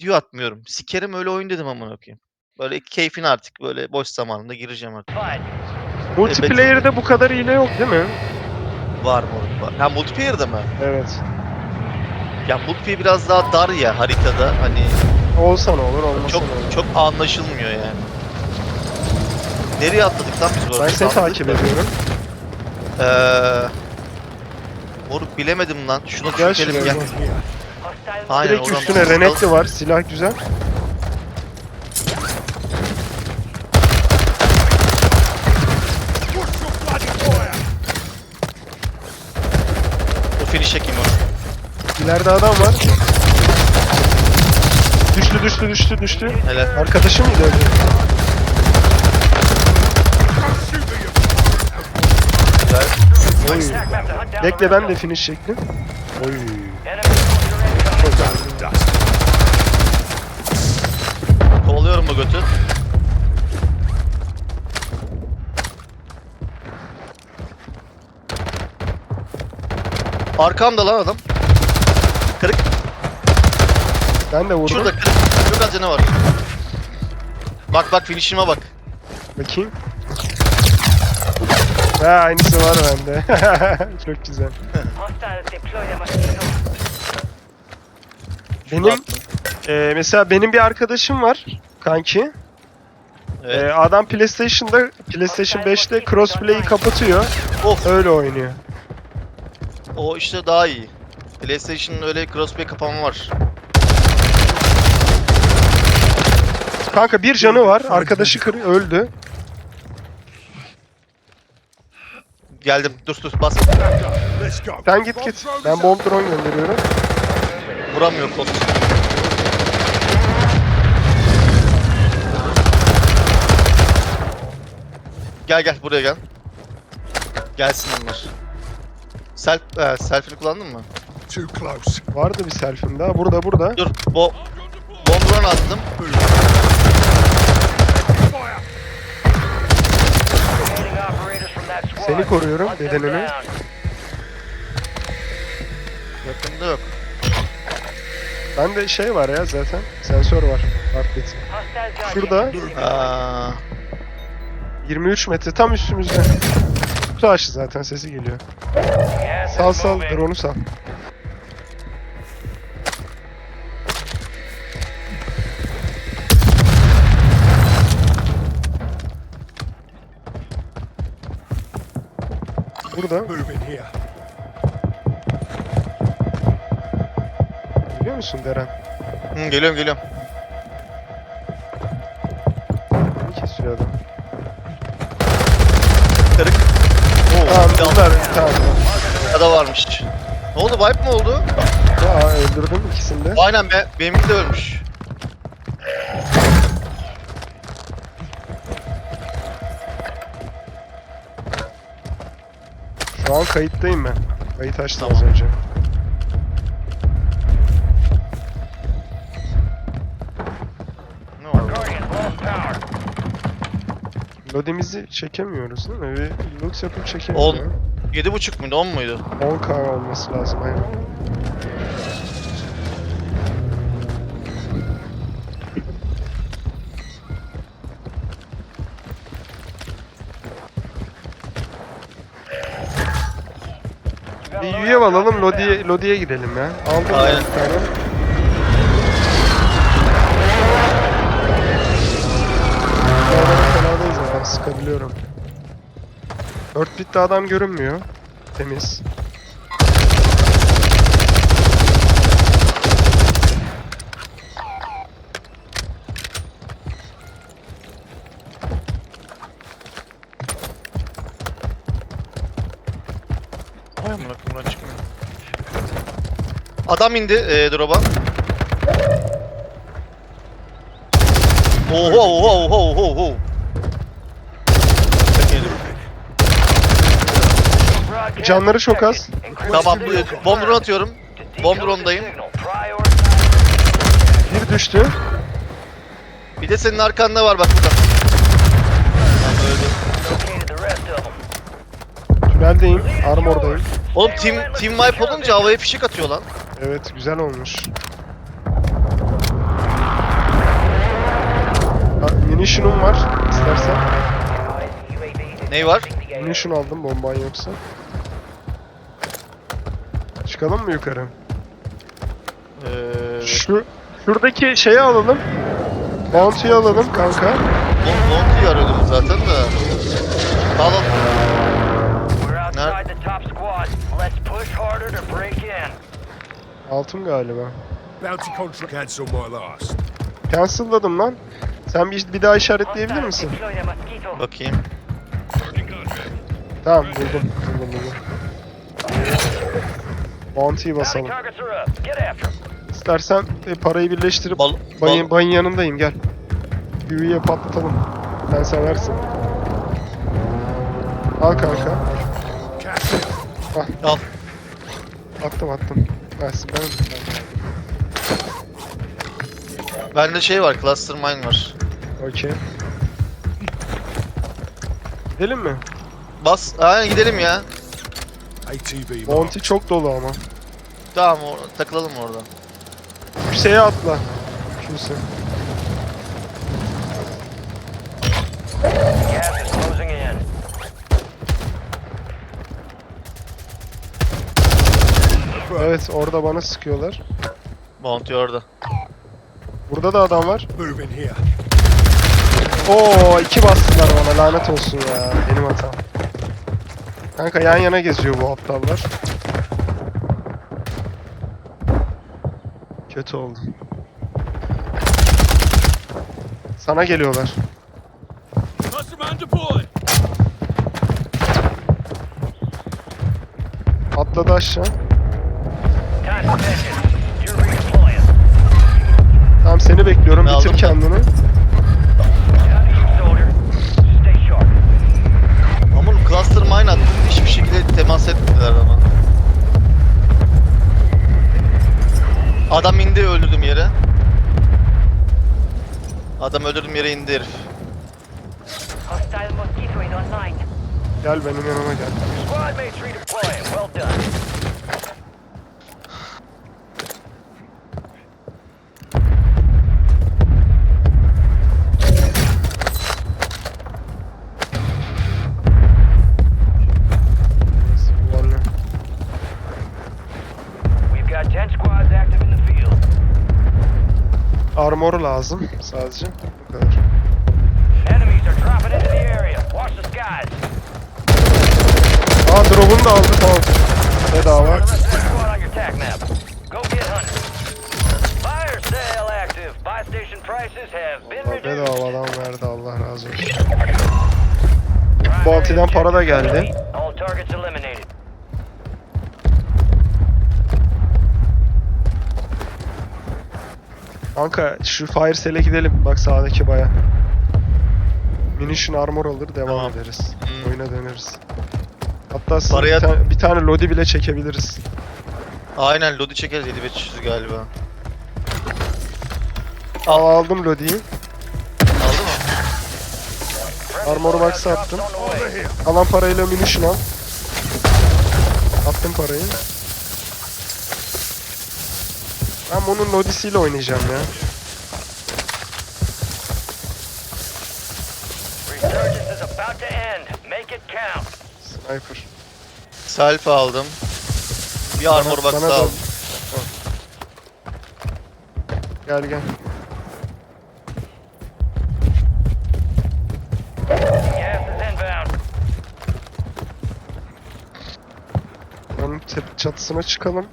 video atmıyorum. Sikerim öyle oyun dedim amına koyayım. Böyle keyfin artık böyle boş zamanında gireceğim artık. Multiplayer'de bu kadar hile yok değil mi? Var mı var. Ha multiplayer'da mı? Evet. Ya multiplayer biraz daha dar ya haritada hani Olsa ne olur olmasa çok ne olur. çok anlaşılmıyor yani. Nereye atladık lan biz bu arada? Ben seni Atladık takip da. ediyorum. Eee... Moruk bilemedim lan. Şunu Gel şuraya. gel. bak. Aynen, Direkt oradan üstüne Renekli var. Silah güzel. O finish çekeyim onu. İleride adam var. Düştü düştü düştü düştü. Helal. Arkadaşım mıydı öldü? Güzel. Oy. Bekle ben de finish çektim. Oy. Kovalıyorum bu götü. Arkamda lan adam. Kırık. Ben de vurdum. Şurada kırık. Çok az canı var. Bak bak finishime bak. Bakayım. Ha aynısı var bende. Çok güzel. Benim e, mesela benim bir arkadaşım var kanki. Evet. E, adam PlayStation'da PlayStation 5'te crossplay'i kapatıyor. Of. Öyle oynuyor. O işte daha iyi. PlayStation'ın öyle crossplay kapama var. Kanka bir canı var. Arkadaşı kır öldü. Geldim. Dur dur bas. Sen git git. Ben bomb drone gönderiyorum. Vuramıyor kol. Gel gel buraya gel. Gelsin onlar. Self, e, selfie'ni kullandın mı? Too close. Vardı bir selfie'm daha. Burada burada. Dur. Bo bomb run attım. Seni koruyorum bedenini. Yakında yok. Bende şey var ya zaten. Sensör var. Heartbeat. Şurada Aa, 23 metre tam üstümüzde. Kutu açtı zaten sesi geliyor. Sal sal drone'u sal. Burada here. biliyor musun Deren? hı, geliyorum geliyorum. Kırık. Oo, Tamam bir de bunlar tamam. arkada varmış. Ne oldu? Wipe mi oldu? Ya öldürdüm ikisini de. Aynen be. Benimki de ölmüş. Şu an kayıttayım ben. Kayıt açtım az önce. Lodimizi çekemiyoruz değil mi? Bir looks yapıp çekemiyoruz. Yedi buçuk muydu? 10 muydu? 10k olması lazım aynen. Bir üye alalım, Lodi'ye Lodi'ye gidelim ya. Aldım ben Aynen. bir tane. Sıkabiliyorum. 4 bitte adam görünmüyor. Temiz. Ay amına koyayım lan çıkmıyor. Adam indi e, drop'a. Oho oho oho oho oho. Canları çok az. Tamam bu- bomb drone atıyorum. Bomb drone'dayım. Bir düştü. Bir de senin arkanda var bak burada. Tüneldeyim, armordayım. Oğlum team, team wipe olunca havaya fişek atıyor lan. Evet, güzel olmuş. Munition'um var istersen. Ney var? Munition aldım bomban yoksa. Çıkalım mı yukarı? Ee, Şu şuradaki şeyi alalım. Bounty'yi alalım kanka. Monty'yi arıyordum zaten de. Al al. We're outside the top squad. Let's push harder to break in. Altın galiba. Bounty contract. Cancel my last. Cancel'ladım lan. Sen bir, bir daha işaretleyebilir misin? Bakayım. Tamam buldum. Buldum buldum. Bounty'yi Bounty basalım. İstersen e, parayı birleştirip Bal, bayın, bal, bayın yanındayım gel. Büyüye patlatalım. Sen seversin. Al kanka. İt. al. Attım attım. Versin ben. Bende şey var, cluster mine var. Okey. Gidelim mi? Bas, aynen gidelim ya. ATV mark. Bounty çok dolu ama. Tamam, or- takılalım orada. Yükseğe atla. Kimse. Gas is closing in. Evet orada bana sıkıyorlar. Monty orada. Burada da adam var. Move in here. Oo iki bastılar bana lanet olsun ya. Benim hatam. Kanka yan yana geziyor bu aptallar. Kötü oldu. Sana geliyorlar. Atladı aşağı. Tamam seni bekliyorum. Bitir kendini. Adam öldürdüm yere indi herif. Hostile mosquito is online. Gel benim yanıma gel. Armor lazım sadece. Bu kadar. Aa drop'unu da aldı tamam. Bedava. Aa, reduced. Bedavadan verdi Allah razı olsun. Bounty'den para da geldi. Kanka şu fire sale gidelim. Bak sağdaki baya. Munition armor alır devam Tamam. ederiz. Hmm. Oyuna döneriz. Hatta Paraya- bir, tane, bir tane lodi bile çekebiliriz. Aynen, Lodi çekeriz 7500 galiba. Al aldım lodiyi. Aldı mı? Armor drops attım. Alan parayla munition al. Attım parayı. Ben bunun lodisiyle oynayacağım ya. Resurgence is about to end. Make it count. Sniper. Self aldım. Bir armor Bana- box bana da- aldım. Gel gel. Gas is inbound. Onun tep- çatısına çıkalım.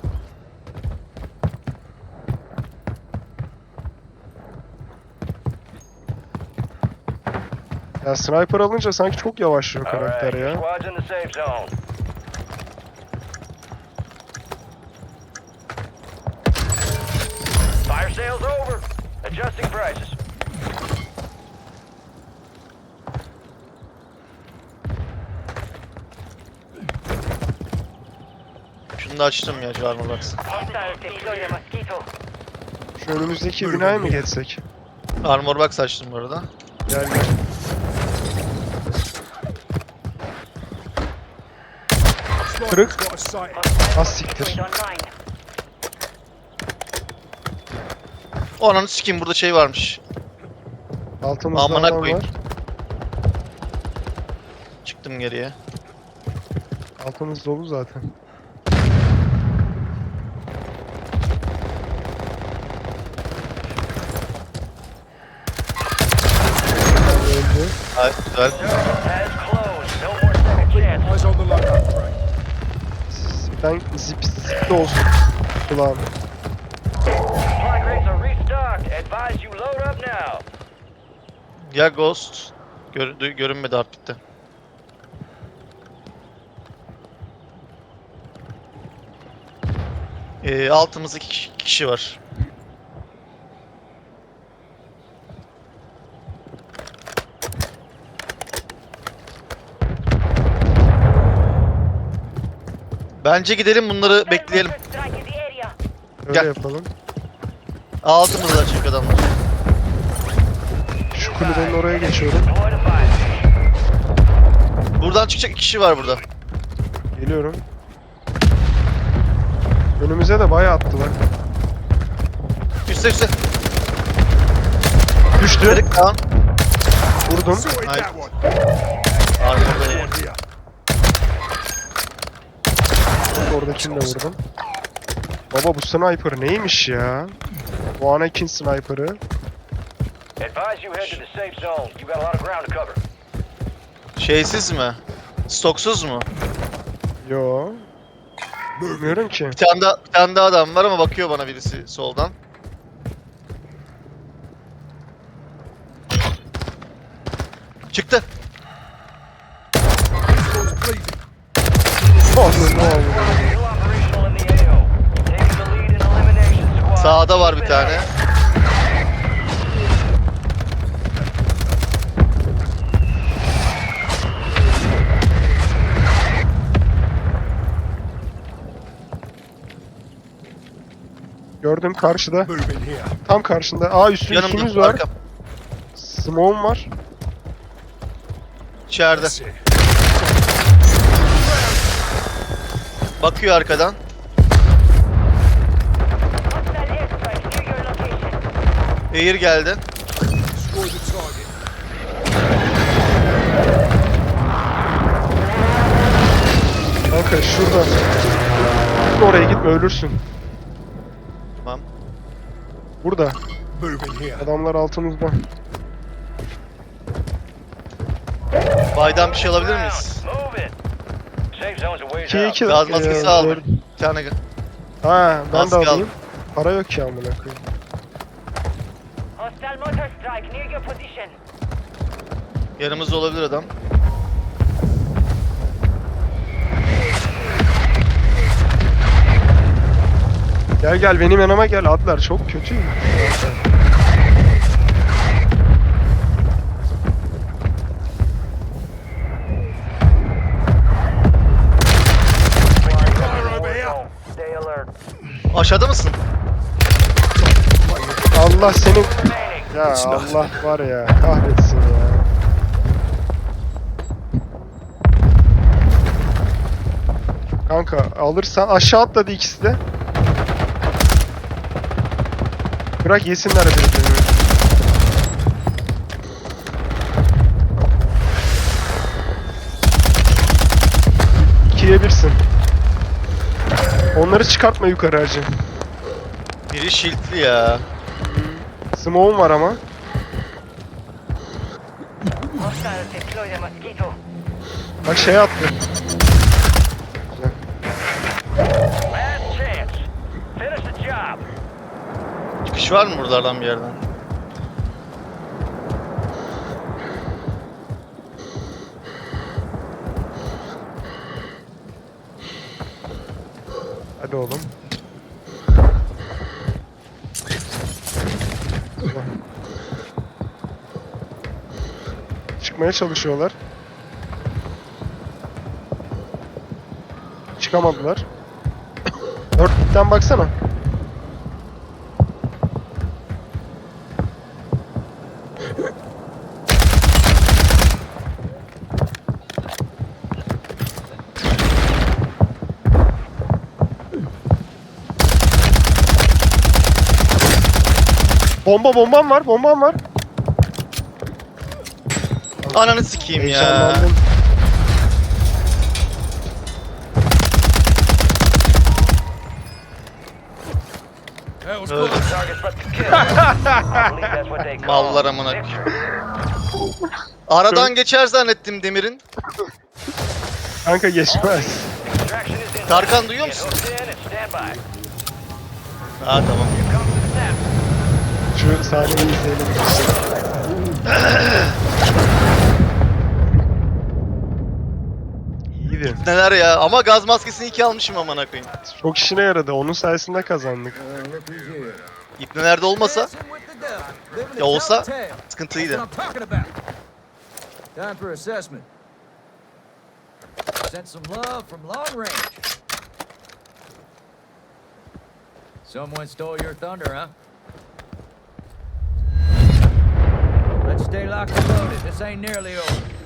Ya sniper alınca sanki çok yavaşlıyor karakter ya. Fire sale's over. Adjusting prices. Şunu da açtım ya the mosquito. Şu önümüzdeki binaya mı geçsek? Armor box açtım bu arada. Gel gel. Kırık. Az siktir. O ananı sikeyim burada şey varmış. Altımızda Amına adam koyayım. var. Çıktım geriye. Altımız dolu zaten. Öldü. Ay, güzel. Has closed. No more second chances. Eyes on the loadout crate. Ben zip zip de olsun. Kulağım. Ya Ghost. Gör, dü- görünmedi Heartbeat'te. Ee, altımızda iki kişi var. Bence gidelim bunları bekleyelim. Öyle Gel. yapalım. Altımızda çünkü adamlar. Şu kulübenin oraya geçiyorum. Buradan çıkacak iki kişi var burada. Geliyorum. Önümüze de bayağı attılar. Üste üste. Düştü. Kırık kan. Vurdum. One. Arkamda One yani. here. Oradakini de vurdum. Baba bu sniper neymiş ya? Bu Anakin sniper'ı. Advise you head to the safe zone. You got a lot of ground to cover. Şeysiz mi? Stoksuz mu? Yo. Bilmiyorum ki. Bir tane, daha, bir tane daha adam var ama bakıyor bana birisi soldan. Çıktı. Gördüm karşıda. Tam karşında. Aa üstü üstümüz Yanımda var. arkam. Smoke'um var. İçeride. Bakıyor arkadan. Air geldi. Kanka şurada. Oraya gitme ölürsün. Burada. Adamlar altımızda. Baydan bir şey alabilir miyiz? Move it. Safe zone's a ways 2 out. 2 Gaz maskesi aldım. Bir tane gö- Ha ben Maske de alayım. aldım. Para yok ki amına koyayım. Hostile motor strike near your position. yanımızda olabilir adam. Gel gel benim yanıma gel Adler çok kötü. Aşağıda mısın? Allah senin Remaining. ya Allah var ya kahretsin ya. Kanka alırsan aşağı atladı ikisi de. Bırak yesinler birbirini. İkiye birsin. Onları çıkartma yukarı hacı. Biri shieldli ya. Smoke'um var ama. Bak şey attı. Çıkış var mı buralardan bir yerden? Hadi oğlum. Çıkmaya çalışıyorlar. Çıkamadılar. Örtten baksana. Bomba bombam var, bombam var. Ananı sikeyim ya. Heyecanlandım. That was Öldü. close. Targets must be killed. I believe that's what they call Mallar amına. victory. Aradan geçer zannettim Demir'in. Kanka geçmez. Extraction is in. Tarkan duyuyor Get musun? hooked in and stand by. Ha tamam. Here comes the snap. Şu sahneyi izleyelim. İyiydi. Neler ya ama gaz maskesini iki almışım amına koyayım. Çok işine yaradı. Onun sayesinde kazandık. İpne nerede olmasa ya olsa sıkıntıydı. Time for assessment. Sent some love from long range. Someone stole your thunder, huh? Stay locked and loaded. This ain't nearly over.